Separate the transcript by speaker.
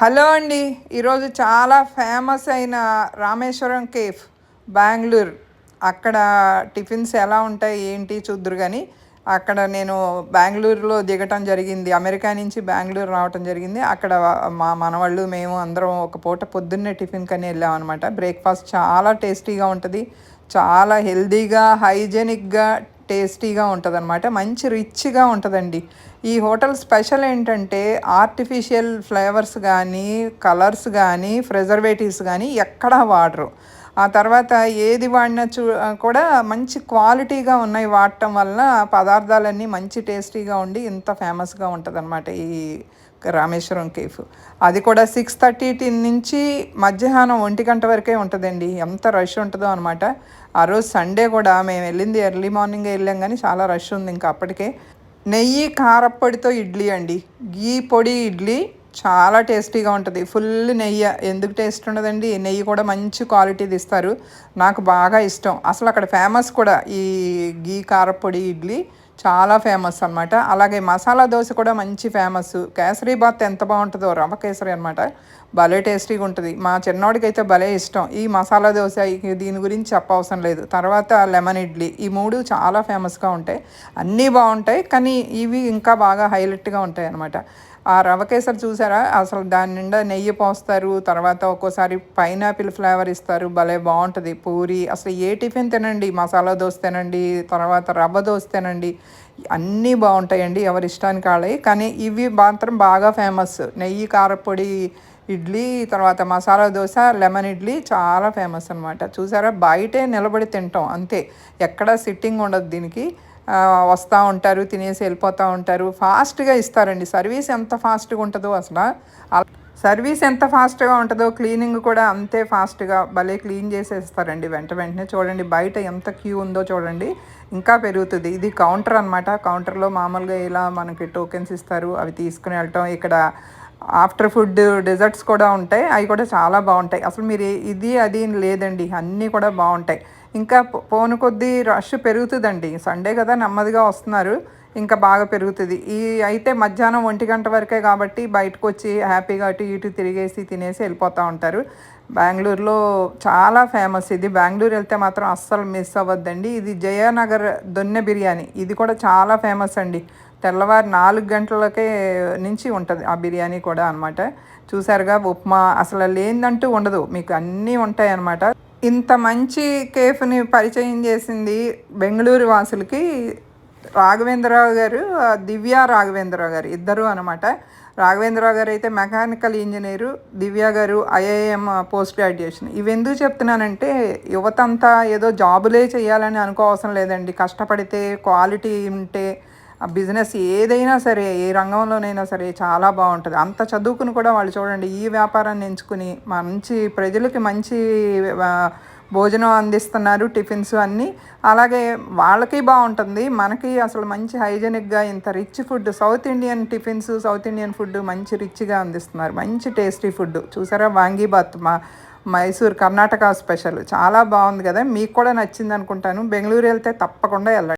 Speaker 1: Hello అండి. ఈరోజు చాలా ఫేమస్ అయిన రామేశ్వరం కేఫ్ బెంగళూరు. అక్కడ టిఫిన్స్ ఎలా ఉంటాయి ఏంటి చూద్దరు కానీ అక్కడ నేను బెంగళూరులో దిగటం జరిగింది. అమెరికా నుంచి బెంగళూరు రావటం జరిగింది. అక్కడ మా మనవాళ్ళు మేము అందరం ఒక పూట పొద్దున్నే టిఫిన్ కని వెళ్ళాం అనమాట బ్రేక్ఫాస్ట్ చాలా టేస్టీగా ఉంటుంది. చాలా హెల్దీగా హైజెనిక్గా టేస్టీగా ఉంటుంది అనమాట మంచి రిచ్గా ఉంటుందండి. ఈ హోటల్ స్పెషల్ ఏంటంటే ఆర్టిఫిషియల్ ఫ్లేవర్స్ కానీ కలర్స్ కానీ ప్రిజర్వేటివ్స్ కానీ ఎక్కడా వాడరు. ఆ తర్వాత ఏది వాడినా చూ కూడా మంచి క్వాలిటీగా ఉన్నాయి వాడటం వల్ల పదార్థాలన్నీ మంచి టేస్టీగా ఉండి ఇంత ఫేమస్గా ఉంటుంది అనమాట ఈ రామేశ్వరం కేఫ్. అది కూడా సిక్స్ థర్టీ నుంచి మధ్యాహ్నం ఒంటి గంట వరకే ఉంటుందండి. ఎంత రష్ ఉంటుందో అనమాట ఆ రోజు సండే కూడా మేము వెళ్ళింది ఎర్లీ మార్నింగ్ వెళ్ళాం కానీ చాలా రష్ ఉంది ఇంకా అప్పటికే. నెయ్యి కారప్పొడితో ఇడ్లీ అండి. గీ పొడి ఇడ్లీ చాలా టేస్టీగా ఉంటుంది. ఫుల్ నెయ్యి ఎందుకు టేస్ట్ ఉండదండి? నెయ్యి కూడా మంచి క్వాలిటీది ఇస్తారు నాకు బాగా ఇష్టం. అసలు అక్కడ ఫేమస్ కూడా ఈ గీ కారపొడి ఇడ్లీ చాలా ఫేమస్ అనమాట అలాగే మసాలా దోశ కూడా మంచి ఫేమస్. కేసరి బాత్ ఎంత బాగుంటుందో రవ్వ కేసరి అనమాట భలే టేస్టీగా ఉంటుంది. మా చిన్నోడికైతే భలే ఇష్టం. ఈ మసాలా దోశ దీని గురించి చెప్పవసరం లేదు. తర్వాత లెమన్ ఇడ్లీ ఈ మూడు చాలా ఫేమస్గా ఉంటాయి. అన్నీ బాగుంటాయి కానీ ఇవి ఇంకా బాగా హైలైట్గా ఉంటాయి అనమాట ఆ రవ కేసరి చూసారా? అసలు దాని నిండా నెయ్యి పోస్తారు తర్వాత ఒక్కోసారి పైనాపిల్ ఫ్లేవర్ ఇస్తారు భలే బాగుంటుంది. పూరి అసలు ఏ టిఫిన్ తినండి? మసాలా దోశ తినండి తర్వాత రవ్వ దోశ తినండి అన్నీ బాగుంటాయండి ఎవరి ఇష్టానికి వాళ్ళవి. కానీ ఇవి మాత్రం బాగా ఫేమస్. నెయ్యి కారపొడి ఇడ్లీ తర్వాత మసాలా దోశ లెమన్ ఇడ్లీ చాలా ఫేమస్ అనమాట చూసారా? బయటే నిలబడి తింటాం అంతే. ఎక్కడ సిట్టింగ్ ఉండదు దీనికి. వస్తూ ఉంటారు తినేసి వెళ్ళిపోతూ ఉంటారు. ఫాస్ట్గా ఇస్తారండి. సర్వీస్ ఎంత ఫాస్ట్గా ఉంటుందో అసలు. సర్వీస్ ఎంత ఫాస్ట్గా ఉంటుందో క్లీనింగ్ కూడా అంతే ఫాస్ట్గా భలే క్లీన్ చేసేస్తారండి. వెంట వెంటనే చూడండి బయట ఎంత క్యూ ఉందో చూడండి ఇంకా పెరుగుతుంది. ఇది కౌంటర్ అనమాట కౌంటర్లో మామూలుగా ఇలా మనకి టోకెన్స్ ఇస్తారు. అవి తీసుకుని వెళ్ళటం ఇక్కడ ఆఫ్టర్ ఫుడ్ డెజర్ట్స్ కూడా ఉంటాయి. అవి కూడా చాలా బాగుంటాయి. అసలు మీరు ఇది అది లేదండి. అన్నీ కూడా బాగుంటాయి. ఇంకా పోను కొద్దీ రష్ పెరుగుతుందండి. సండే కదా నెమ్మదిగా వస్తున్నారు. ఇంకా బాగా పెరుగుతుంది. ఈ అయితే మధ్యాహ్నం ఒంటి గంట వరకే కాబట్టి బయటకు వచ్చి హ్యాపీగా అటు ఇటు తిరిగేసి తినేసి వెళ్ళిపోతూ ఉంటారు. బెంగళూరులో చాలా ఫేమస్. ఇది బెంగళూరు వెళ్తే మాత్రం అస్సలు మిస్ అవ్వద్దండి. ఇది జయనగర్ దొన్నె బిర్యానీ. ఇది కూడా చాలా ఫేమస్ అండి. తెల్లవారు నాలుగు గంటలకే నుంచి ఉంటుంది ఆ బిర్యానీ కూడా అనమాట చూసారుగా ఉప్మా. అసలు లేదంటూ ఉండదు. మీకు అన్నీ ఉంటాయి అన్నమాట ఇంత మంచి కేఫ్ని పరిచయం చేసింది బెంగళూరు వాసులకి రాఘవేంద్రరావు గారు దివ్య రాఘవేంద్రరావు గారు ఇద్దరు అనమాట రాఘవేంద్రరావు గారు అయితే మెకానికల్ ఇంజనీరు దివ్య గారు ఐఐఎం పోస్ట్ గ్రాడ్యుయేషన్. ఇవి ఎందుకు చెప్తున్నానంటే యువత అంతా ఏదో జాబులే చేయాలని అనుకోవసరం లేదండి. కష్టపడితే క్వాలిటీ ఉంటే ఆ బిజినెస్ ఏదైనా సరే ఏ రంగంలోనైనా సరే చాలా బాగుంటుంది. అంత చదువుకుని కూడా వాళ్ళు చూడండి ఈ వ్యాపారాన్ని ఎంచుకుని మంచి ప్రజలకి మంచి భోజనం అందిస్తున్నారు టిఫిన్స్ అన్నీ. అలాగే వాళ్ళకి బాగుంటుంది. మనకి అసలు మంచి హైజెనిక్గా ఇంత rich food south Indian tiffins south Indian food మంచి రిచ్గా అందిస్తున్నారు. మంచి టేస్టీ ఫుడ్. చూసారా వాంగీబాత్ మా మైసూర్ కర్ణాటక స్పెషల్. చాలా బాగుంది కదా. మీకు కూడా నచ్చింది అనుకుంటాను. బెంగళూరు వెళ్తే తప్పకుండా వెళ్ళండి.